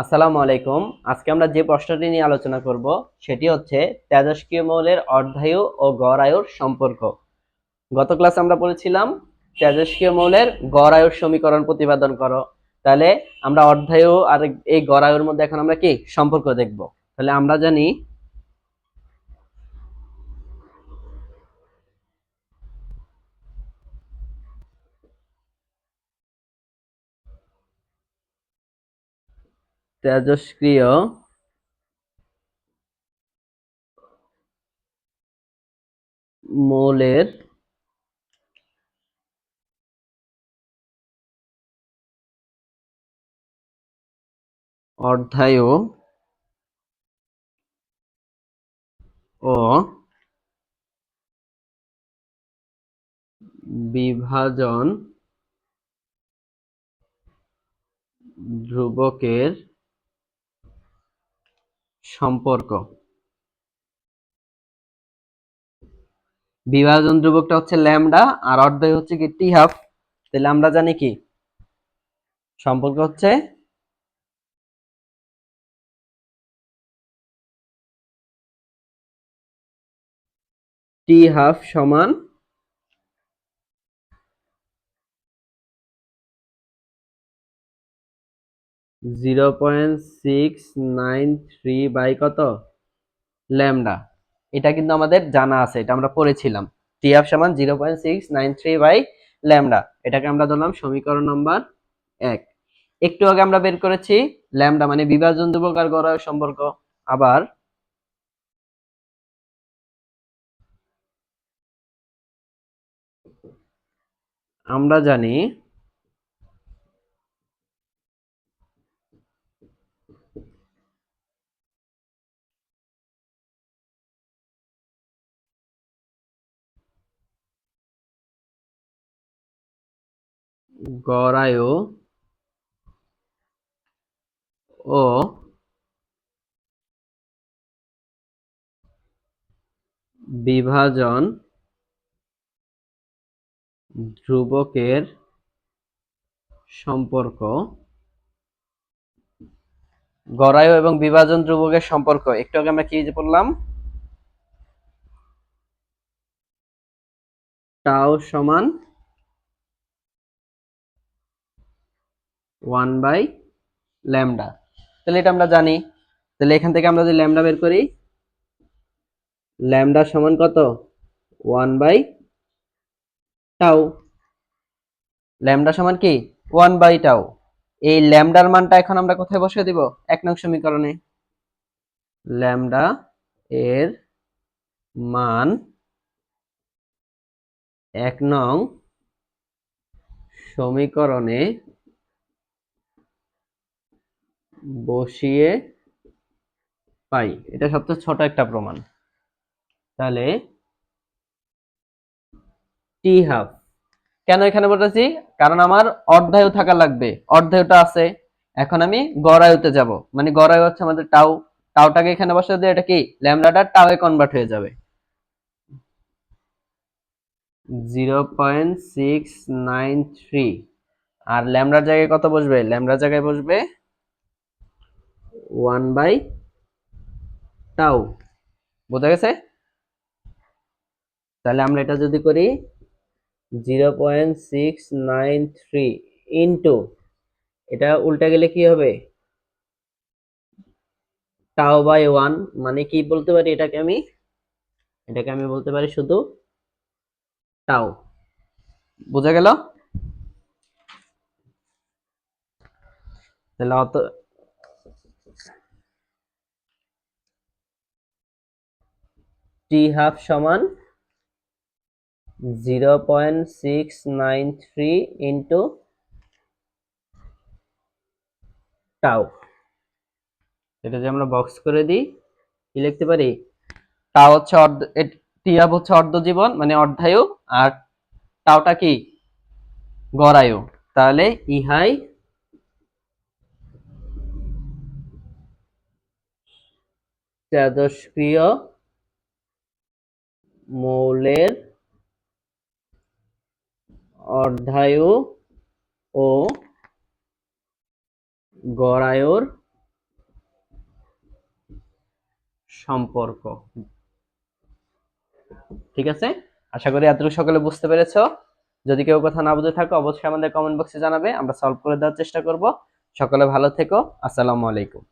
আসসালামু আলাইকুম। আজকে আমরা যে প্রশ্নটি নিয়ে আলোচনা করব, সেটি হচ্ছে তেজস্ক্রিয় মৌলের অর্ধায়ু ও গড় আয়ুর সম্পর্ক। গত ক্লাস আমরা বলেছিলাম তেজস্ক্রিয় মৌলের গড় আয়ুর সমীকরণ প্রতিপাদন করো। তাহলে আমরা অর্ধায়ু আর এই গড় আয়ুর মধ্যে এখন আমরা কি সম্পর্ক দেখব? তাহলে আমরা জানি তেজস্ক্রিয় মৌলের অর্ধায়ু ও বিভাজন ধ্রুবকের সম্পর্ক। বিভাজন ধ্রুবকটা হচ্ছে ল্যামডা আর অর্ধয় হচ্ছে কি টি হাফ। তাহলে আমরা জানি কি? সম্পর্ক হচ্ছে টি হাফ সমান zero point six nine three by কত? ল্যামডা। এটা কিন্তু আমাদের জানা আছে, এটা আমরা পড়েছিলাম। টি হাফ সমান zero point six nine three by lambda. এটাকে আমরা ধরলাম সমীকরণ নাম্বার এক। একটু আগে আমরা বের করেছি, ল্যামডা মানে বিভাজন ধ্রুবক আর গড়ায় সম্পর্ক। আবার আমরা জানি গড়ায়ু ও বিভাজন ধ্রুবকের সম্পর্ক। গড়ায়ু এবং বিভাজন ধ্রুবকের সম্পর্ক। একটু আগে আমরা কি বললাম টাও সমান ওয়ান বাই ল্যামডা। তাহলে এটা আমরা জানি। তাহলে এখান থেকে আমরা যদি ল্যামডা বের করি, ল্যামডা সমান কত? ওয়ান বাই টাও ল্যামডা সমান কি? One by tau. এই ল্যামডার মানটা এখন আমরা কোথায় বসিয়ে দিব? এক নং সমীকরণে। ল্যামডা এর মান এক নং সমীকরণে বসিয়ে পাই। এটা সবচেয়ে ছোট একটা প্রমাণ। তাহলে টি হাফ কেন এখানে বলতেছি? কারণ আমার অর্ধায়ু থাকা লাগবে। অর্ধায়ুটা আছে। এখন আমি গড়ায়ুতে যাব। মানে গড়ায়ু হচ্ছে আমাদের টাউ টাউটাকে এখানে বসে দিয়ে এটা কি? ল্যামডাটা টাউয়ে কনভার্ট হয়ে যাবে। Zero point six nine three আর ল্যামডার জায়গায় কত বসবে? ল্যামডার জায়গায় বসবে ওয়ান বাই টাউ। বোঝা গেছে? তাহলে আমরা এটা যদি করি, zero point six nine three into, এটা উল্টা গেলে কি হবে? টাও বাই ওয়ান মানে কি বলতে পারি এটাকে আমি? এটাকে আমি বলতে পারি শুধু টাও বোঝা গেল? তাহলে অত টি হাফ সমান zero point six nine three into tau. এটা যে আমরা বক্স করে দিই, কি লিখতে পারি? টাও হচ্ছে অর্ধ টি হাফ হচ্ছে অর্ধ জীবন মানে অর্ধায়ু, আর টাওটা কি? গড়ায়ু। তাহলে ইহাই তেজস্ক্রিয় মৌলের অর্ধায়ু ও গড়ায়ুর সম্পর্ক। ঠিক আছে? আশা করি এতটুকু সকলে বুঝতে পেরেছ। যদি কেউ কথা না বুঝে থাকো, অবশ্যই আমাদের কমেন্ট বক্সে জানাবে। আমরা সলভ করে দেওয়ার চেষ্টা করব। সকলে ভালো থেকো। আসসালামু আলাইকুম।